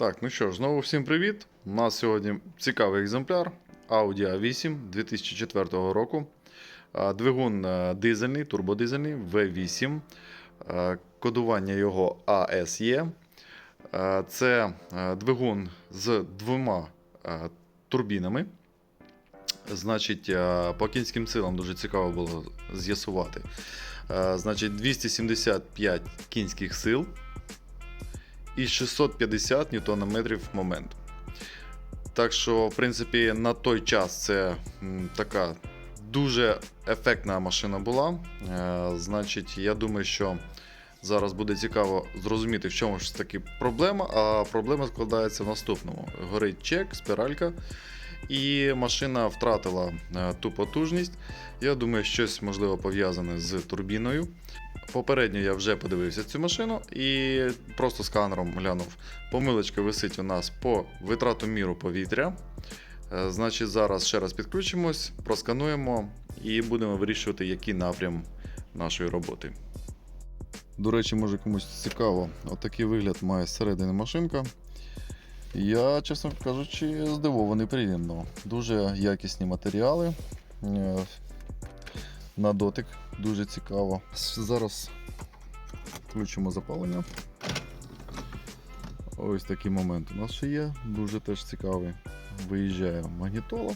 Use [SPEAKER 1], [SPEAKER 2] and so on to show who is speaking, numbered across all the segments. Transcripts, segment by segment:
[SPEAKER 1] Так, ну що ж, знову всім привіт. У нас сьогодні цікавий екземпляр Audi A8 2004 року. Двигун е, дизельний, турбодизельний V8. Е, Кодування його ASE. Це е, двигун з двома е, турбінами. Значить, по кінським силам дуже цікаво було з'ясувати. Значить, 275 кінських сил і 650 ньютонометрів момент. Так що, в принципі, на той час це така дуже ефектна машина була. Е, значить, я думаю, що зараз буде цікаво зрозуміти, в чому ж таки проблема. А проблема складається в наступному: горить чек, спіралька. І машина втратила е, ту потужність. Я думаю, щось можливо пов'язане з турбіною. Попередньо я вже подивився цю машину і просто сканером глянув. Помилочка висить у нас по витрату міру повітря. Е, Значить, зараз ще раз підключимось, проскануємо і будемо вирішувати, який напрям нашої роботи. До речі, може комусь цікаво, отакий вигляд має зсередини машинка. Я, чесно кажучи, здивований приємно. Дуже якісні матеріали. Е, На дотик дуже цікаво. Зараз включимо запалення. Ось такий момент у нас ще є, дуже теж цікавий. Виїжджає магнітола.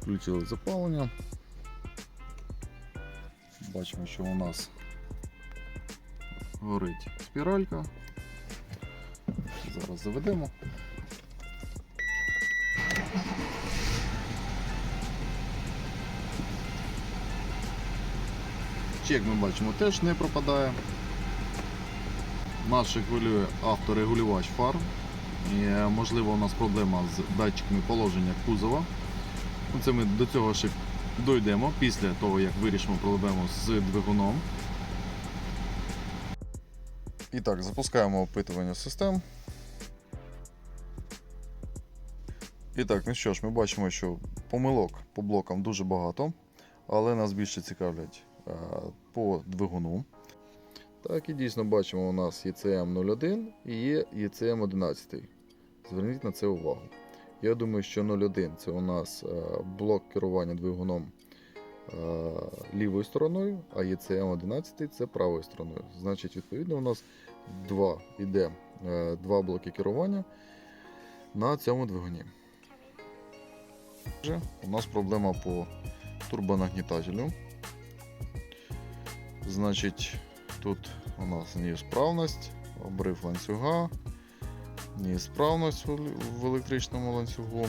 [SPEAKER 1] Включили запалення. Бачимо, що у нас горить спіралька. Зараз заведемо. Чек ми бачимо теж не пропадає. Нас регулює авторегулювач фар. І, е, можливо, у нас проблема з датчиками положення кузова. Ну, Це ми до цього ще дійдемо після того, як вирішимо проблему з двигуном. І так, запускаємо опитування систем. І ну що ж, ми бачимо, що помилок по блокам дуже багато, але нас більше цікавлять е, по двигуну. Так, і дійсно бачимо, у нас ECM 01 і є ECM 11. Зверніть на це увагу. Я думаю, що 01 це у нас е, блок керування двигуном е, лівою стороною, а ECM 11 це правою стороною. Значить, відповідно, у нас два іде е, два блоки керування на цьому двигуні. У нас проблема по турбонагнітателю. Значить, тут у нас неісправність, обрив ланцюга, неісправність в електричному ланцюгу.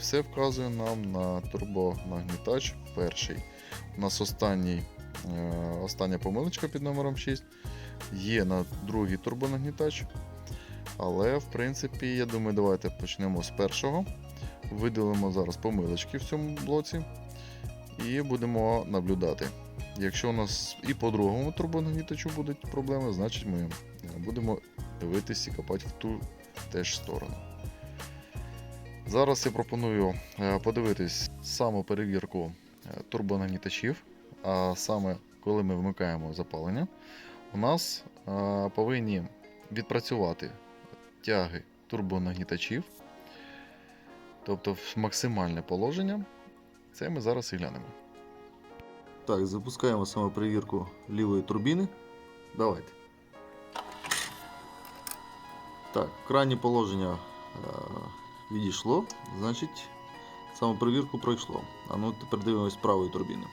[SPEAKER 1] Все вказує нам на турбонагнітач перший. У нас останній, остання помилочка під номером 6 є на другий турбонагнітач. Але, в принципі, я думаю, давайте почнемо з першого. Видалимо зараз помилочки в цьому блоці і будемо наблюдати. Якщо у нас і по другому турбонагнітачу будуть проблеми, значить ми будемо дивитися і копати в ту теж сторону. Зараз я пропоную е, подивитись самоперевірку е, турбонагнітачів, а саме коли ми вмикаємо запалення, у нас повинні відпрацювати тяги турбонагнітачів, тобто в максимальне положення. Це ми зараз і глянемо. Так, запускаємо самоперевірку лівої турбіни. Давайте. Так, крайнє положення е, відійшло, значить самоперевірку пройшло. А ну тепер дивимось правої турбіни.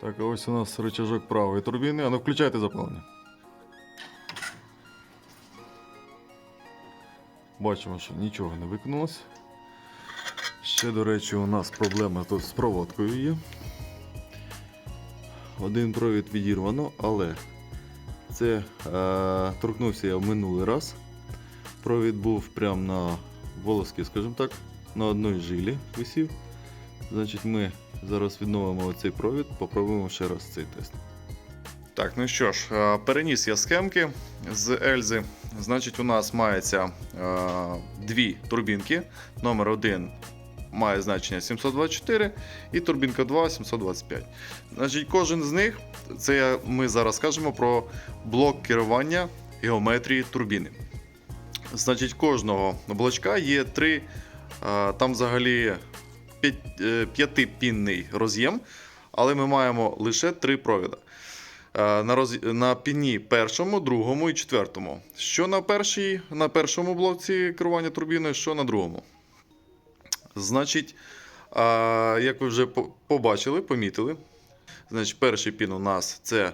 [SPEAKER 1] Так, а ось у нас рычажок правої турбіни. А ну включайте запалення. Бачимо, що нічого не виконалось. Ще, до речі, у нас проблема тут з проводкою є. Один провід відірвано, але це е, торкнувся я в минулий раз. Провід був прямо на волоски, скажімо так, на одній жилі висів. Значить, ми зараз відновимо цей провід, попробуємо ще раз цей тест. Так, ну що ж, е, переніс я схемки з Ельзи. Значить, у нас мається е, дві турбінки. Номер один має значення 724 і турбінка 2 725. Значить, кожен з них це ми зараз скажемо про блок керування геометрії турбіни. Значить, кожного блочка є три, а, там взагалі е, п'ятипінний роз'єм, але ми маємо лише три провіда. Е, На, роз... на піні першому, другому і четвертому. Що на, першій, на першому блоці керування турбіною, що на другому. Значить, е, як ви вже побачили, помітили, значить, перший пін у нас це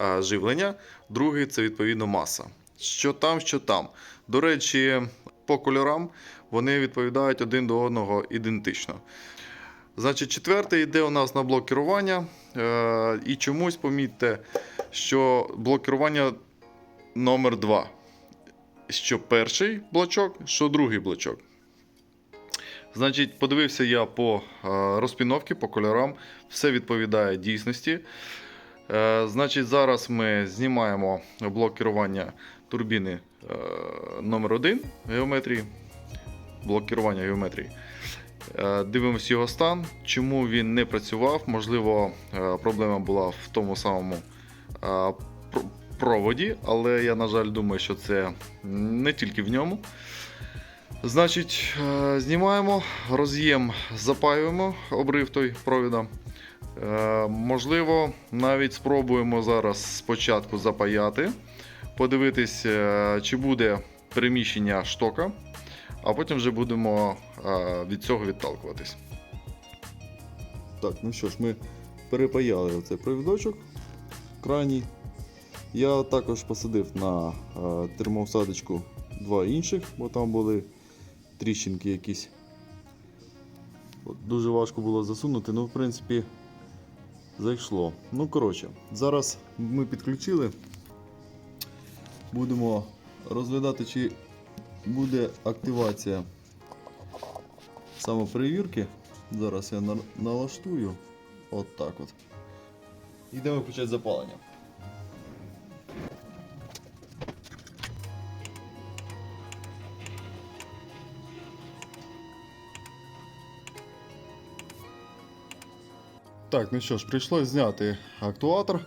[SPEAKER 1] е, живлення, другий це відповідно маса. Що там, що там. До речі, по кольорам вони відповідають один до одного ідентично. Значить, четвертий йде у нас на блок керування. Е, і чомусь помітьте, що блок керування номер 2. Що перший блочок, що другий блочок. Значить, подивився я по е, розпіновці, по кольорам. Все відповідає дійсності. Е, значить, зараз ми знімаємо блок керування турбіни номер 1 геометрії. Блок керування геометрії. Е, Дивимось його стан, чому він не працював. Можливо, е, проблема була в тому самому е, проводі, але я, на жаль, думаю, що це не тільки в ньому. Значить, знімаємо, роз'єм запаюємо, обрив той провіда. Можливо, навіть спробуємо зараз спочатку запаяти, подивитись, чи буде переміщення штока, а потім вже будемо е, від цього відталкуватись.
[SPEAKER 2] Так, ну що ж, ми перепаяли оцей провідочок крайній. Я також посадив на е, термоусадочку два інших, бо там були тріщинки якісь. Дуже важко було засунути, ну в принципі зайшло. Ну, коротше, зараз ми підключили. Будемо розглядати, чи буде активація самоперевірки. Зараз я налаштую. От так от. Йдемо включати запалення.
[SPEAKER 1] Так, ну що ж, прийшлось зняти актуатор.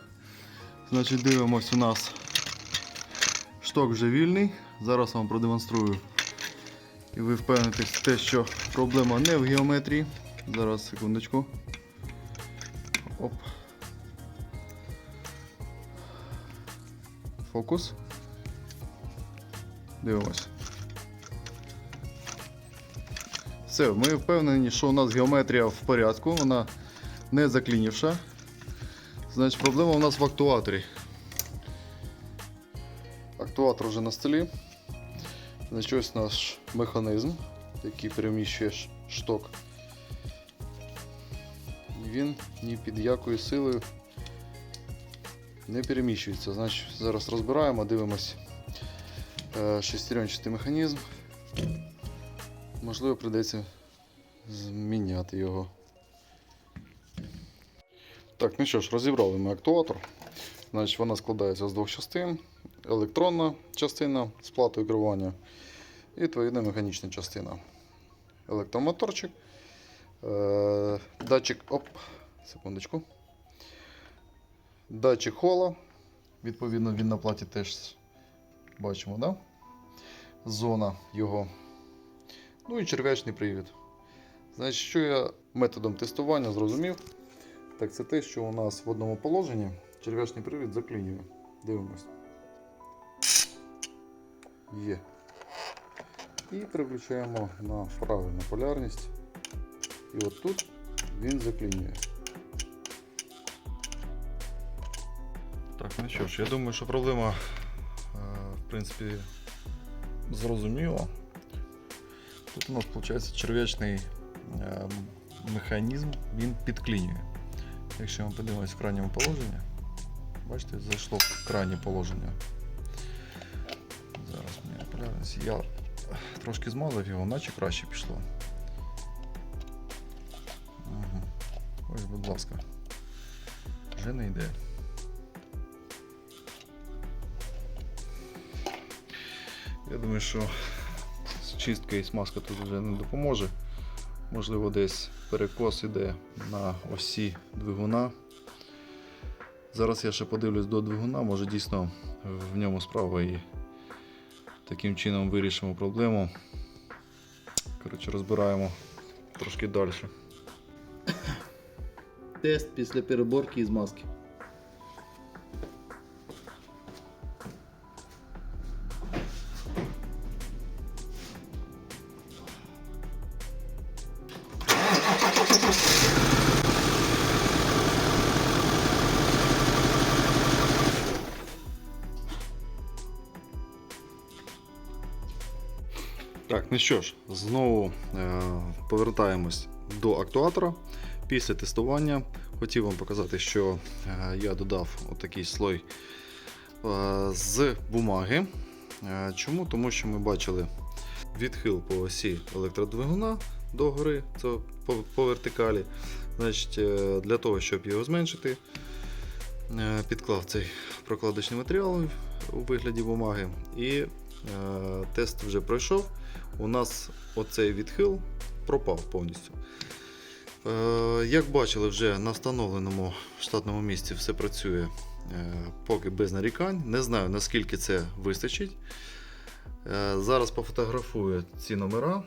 [SPEAKER 1] Значить, дивимось, у нас шток вже вільний. Зараз вам продемонструю. І ви впевнитесь те, що проблема не в геометрії. Зараз, секундочку. Оп. Фокус. Дивимось. Все, ми впевнені, що у нас геометрія в порядку, вона не заклінівша. Значить, проблема у нас в актуаторі. Актуатор вже на столі. Ось наш механізм, який переміщує шток. І він ні під якою силою не переміщується. Значить, зараз розбираємо, дивимось е, шестеренчатий механізм. Можливо, прийдеться зміняти його. Так, ну що ж, розібрали ми актуатор. Значить, вона складається з двох частин: електронна частина з платою керування і відповідна механічна частина. Електромоторчик, е, датчик, оп, секундочку. Датчик хола. Відповідно, він на платі теж бачимо, да? зона його. Ну і черв'ячний привід. Значить, що я методом тестування зрозумів, так це те, що у нас в одному положенні черв'ячний привід заклинює. Дивимось. Є. І переключаємо на правильну полярність. І от тут він заклинює. Так, ну що ж, я думаю, що проблема е, в принципі зрозуміла. Тут у нас виходить черв'ячний е, механізм, він підклинює. Якщо ми подивимось в крайньому положенні, бачите, зайшло в крайнє положення. Полярність. Я трошки змазав його, наче краще пішло. Ага. Ось, будь ласка. Вже не йде. Я думаю, що чистка і смазка тут вже не допоможе. Можливо, десь перекос іде на осі двигуна. Зараз я ще подивлюсь до двигуна, може дійсно в ньому справа і таким чином вирішимо проблему. Коротше, розбираємо трошки далі.
[SPEAKER 2] Тест після переборки із маски.
[SPEAKER 1] Так, ну що ж, знову е, повертаємось до актуатора. Після тестування хотів вам показати, що е, я додав отакий слой е, з бумаги. Е, чому? Тому що ми бачили відхил по осі електродвигуна до гори, це по, по вертикалі. Значить, е, для того, щоб його зменшити, е, підклав цей прокладочний матеріал у вигляді бумаги. І е, тест вже пройшов у нас оцей відхил пропав повністю. Е, як бачили, вже на встановленому штатному місці все працює е, поки без нарікань. Не знаю наскільки це вистачить. Е, зараз пофотографую ці номера.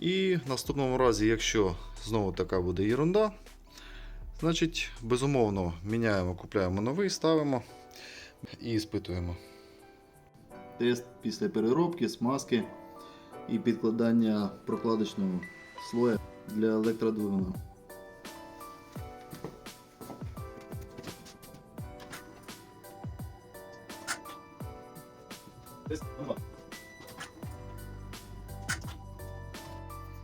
[SPEAKER 1] І в наступному разі, якщо знову така буде ерунда, значить безумовно міняємо, купляємо новий, ставимо і спитуємо.
[SPEAKER 2] Тест після переробки, смазки і підкладання прокладочного слоя для електродвигуна.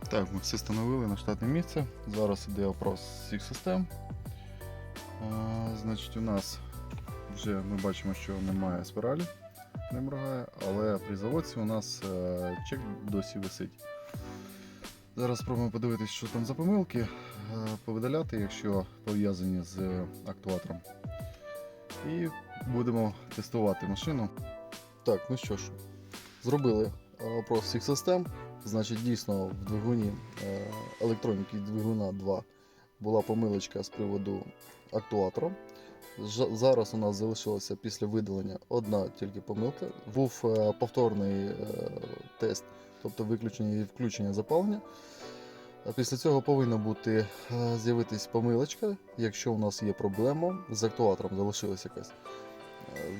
[SPEAKER 1] Так, ми все встановили на штатне місце. Зараз іде опрос всіх систем. А, значить, у нас вже ми бачимо, що немає спіралі, не моргає, але при заводці у нас е, чек досі висить. Зараз спробуємо подивитися, що там за помилки, е, повидаляти, якщо пов'язані з актуатором. І будемо тестувати машину. Так, ну що ж, зробили е, опрос всіх систем. Значить, дійсно в двигуні електроніки двигуна 2 була помилочка з приводу актуатора. Зараз у нас залишилося після видалення одна тільки помилка. Був е, повторний е, тест, тобто виключення і включення запалення. Після цього повинна бути е, з'явитись помилочка, якщо у нас є проблема з актуатором, залишилась якась.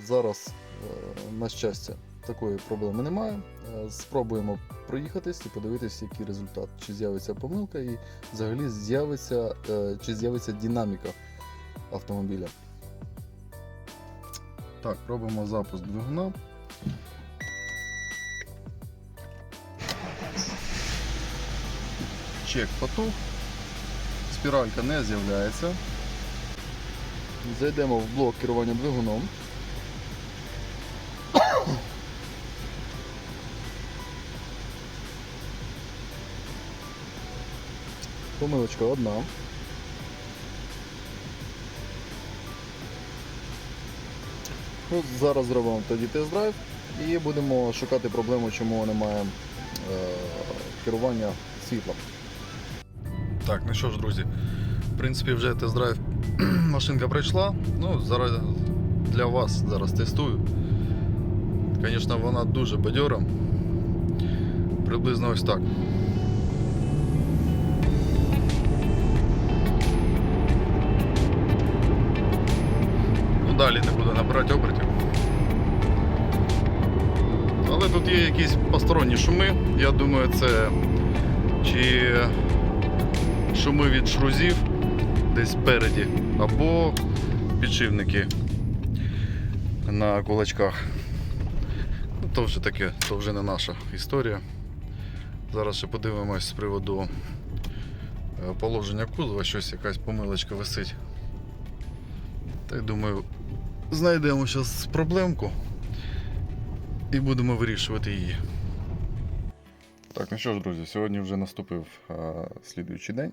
[SPEAKER 1] Зараз, на щастя, такої проблеми немає. Спробуємо проїхатись і подивитись, який результат. Чи з'явиться помилка і взагалі з'явиться, чи з'явиться динаміка автомобіля. Так, робимо запуск двигуна. Чек потух. Спіралька не з'являється. Зайдемо в блок керування двигуном. Помилочка одна. Ну, зараз зробимо тоді тест-драйв і будемо шукати проблему, чому немає е, керування світлом. Так, ну що ж, друзі, в принципі, вже тест-драйв машинка пройшла. Ну, зараз для вас зараз тестую. Звісно, вона дуже бадьора. Приблизно ось так. Ну, далі не набирати обертів. Але тут є якісь посторонні шуми. Я думаю, це чи шуми від шрузів десь спереді, або підшипники на кулачках. Ну, то вже таке, то вже не наша історія. Зараз ще подивимось з приводу е, положення кузова, щось якась помилочка висить. Та й думаю, знайдемо зараз проблемку і будемо вирішувати її. Так, ну що ж, друзі, сьогодні вже наступив а, слідуючий день.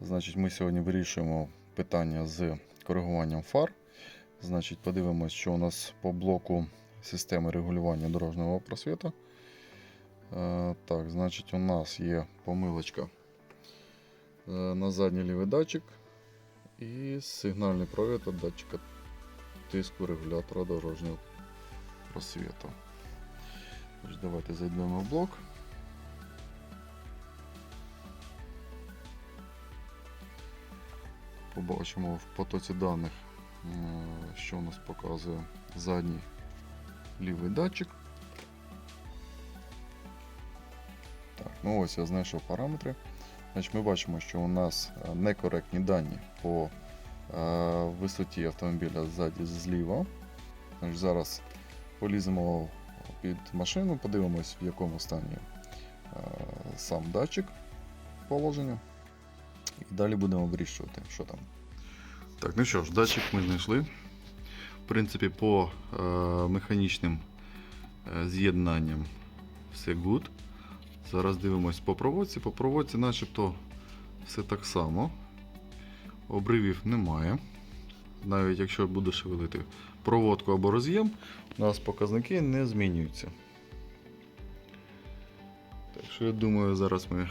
[SPEAKER 1] Значить, ми сьогодні вирішуємо питання з коригуванням фар. Значить, подивимось, що у нас по блоку системи регулювання дорожнього просвіту. Е, так, значить, у нас є помилочка е, на задній лівий датчик і сигнальний провід від датчика тиску регулятора дорожнього просвіту. Тож, давайте зайдемо в блок. Побачимо в потоці даних, е, що у нас показує задній лівий датчик. Так, ну ось я знайшов параметри. Значить, ми бачимо, що у нас е, некоректні дані по е, висоті автомобіля ззаді зліва. Зараз поліземо під машину, подивимось, в якому стані е, сам датчик положення. І далі будемо вирішувати, що там. Так, ну що ж, датчик ми знайшли. В принципі, по е, механічним е, з'єднанням все good. Зараз дивимось по проводці. По проводці начебто все так само. Обривів немає. Навіть якщо буду шевелити проводку або роз'єм, у нас показники не змінюються. Так що я думаю, зараз ми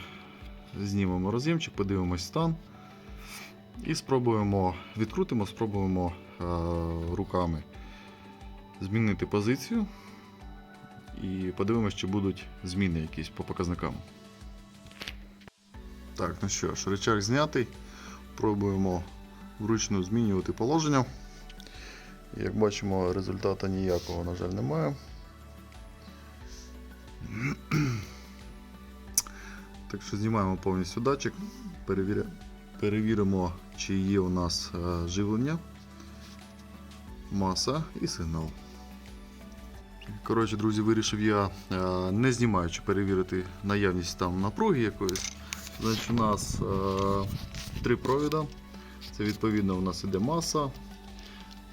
[SPEAKER 1] знімемо роз'ємчик, подивимось стан. І спробуємо, відкрутимо, спробуємо е, руками змінити позицію. І подивимось, чи будуть зміни якісь по показникам. Так, ну що ж, рычаг знятий. Пробуємо вручну змінювати положення. Як бачимо, результату ніякого, на жаль, немає. Так що знімаємо повністю датчик, перевіримо, чи є у нас е, живлення, маса і сигнал. Коротше, друзі, вирішив я, е, не знімаючи, перевірити наявність там напруги якоїсь. Значить, у нас е, три провіда. Це відповідно у нас іде маса,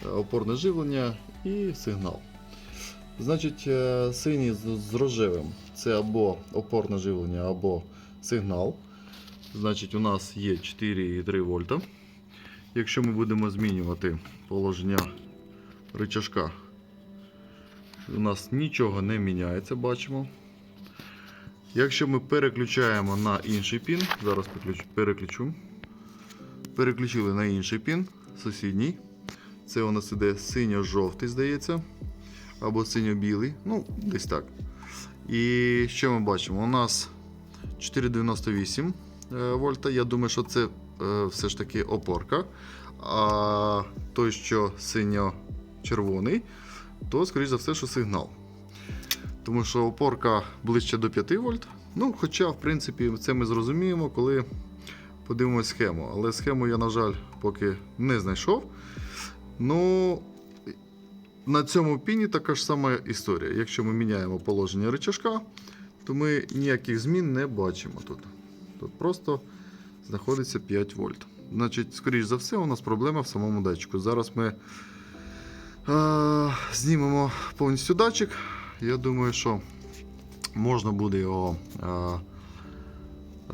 [SPEAKER 1] е, опорне живлення і сигнал. Значить, е, синій з, рожевим це або опорне живлення, або сигнал. Значить, у нас є 4,3 вольта. Якщо ми будемо змінювати положення рычажка, у нас нічого не міняється, бачимо. Якщо ми переключаємо на інший пін, зараз переключу. Переключили на інший пін, сусідній. Це у нас іде синьо-жовтий, здається. Або синьо-білий. Ну, десь так. І що ми бачимо? У нас 4,98 е, вольта. Я думаю, що це е, все ж таки опорка. А той, що синьо-червоний, то, скоріш за все, що сигнал. Тому що опорка ближче до 5 вольт. Ну, хоча, в принципі, це ми зрозуміємо, коли подивимось схему. Але схему я, на жаль, поки не знайшов. Ну, на цьому піні така ж сама історія. Якщо ми міняємо положення рычажка, то ми ніяких змін не бачимо тут. Тут просто знаходиться 5 вольт. Значить, скоріш за все, у нас проблема в самому датчику. Зараз ми е, знімемо повністю датчик. Я думаю, що можна буде його е,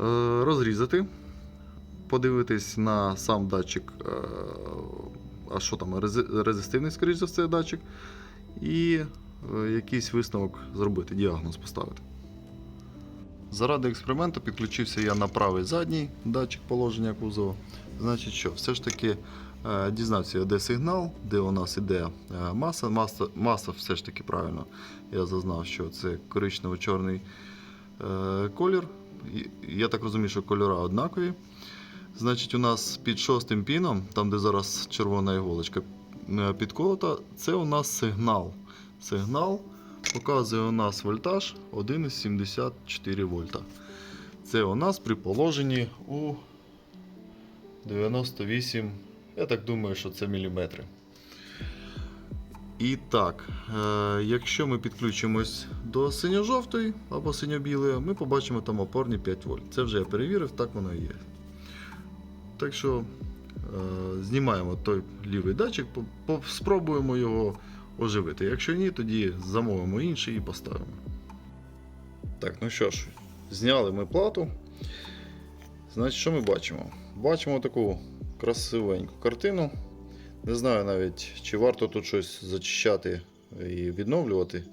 [SPEAKER 1] е, розрізати, подивитись на сам датчик, е, а що там, рези- резистивний, скоріш за все, датчик, і е, якийсь висновок зробити, діагноз поставити. Заради експерименту підключився я на правий задній датчик положення кузова. Значить, що, все ж таки е, дізнався, де сигнал, де у нас іде маса. Маса, маса все ж таки правильно. Я зазнав, що це коричнево-чорний колір. Я так розумію, що кольори однакові. Значить, у нас під шостим піном, там де зараз червона іголочка е, підколота, це у нас сигнал. Сигнал показує у нас вольтаж 1,74 вольта. Це у нас при положенні у 98, я так думаю, що це міліметри. І так, е, якщо ми підключимось до синьо-жовтої або синьо-білої, ми побачимо там опорні 5 вольт. Це вже я перевірив, так воно і є. Так що е, знімаємо той лівий датчик, спробуємо його оживити. Якщо ні, тоді замовимо інший і поставимо. Так, ну що ж, зняли ми плату. Значить, що ми бачимо? Бачимо таку красивеньку картину. Не знаю навіть, чи варто тут щось зачищати і відновлювати.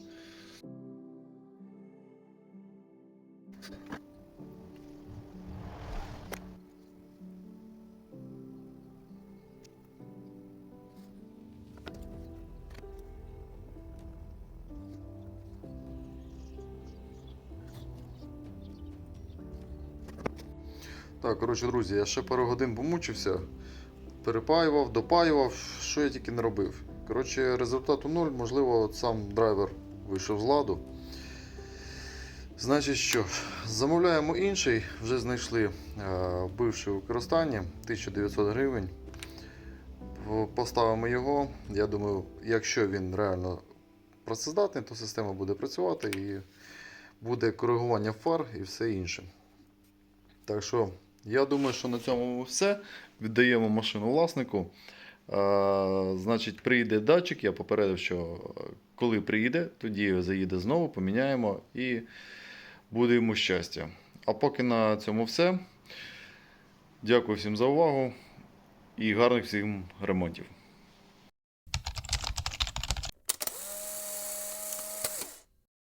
[SPEAKER 1] Коротше, друзі, я ще пару годин помучився, перепаював, допаював, що я тільки не робив. Коротше, результату нуль, можливо, от сам драйвер вийшов з ладу. Значить що, замовляємо інший, вже знайшли е, бивше використання 1900 гривень. Поставимо його. Я думаю, якщо він реально працездатний, то система буде працювати і буде коригування фар і все інше. Так що, я думаю, що на цьому все. Віддаємо машину власнику. А, значить, приїде датчик. Я попередив, що е, коли приїде, тоді заїде знову, поміняємо і буде йому щастя. А поки на цьому все. Дякую всім за увагу і гарних всім ремонтів.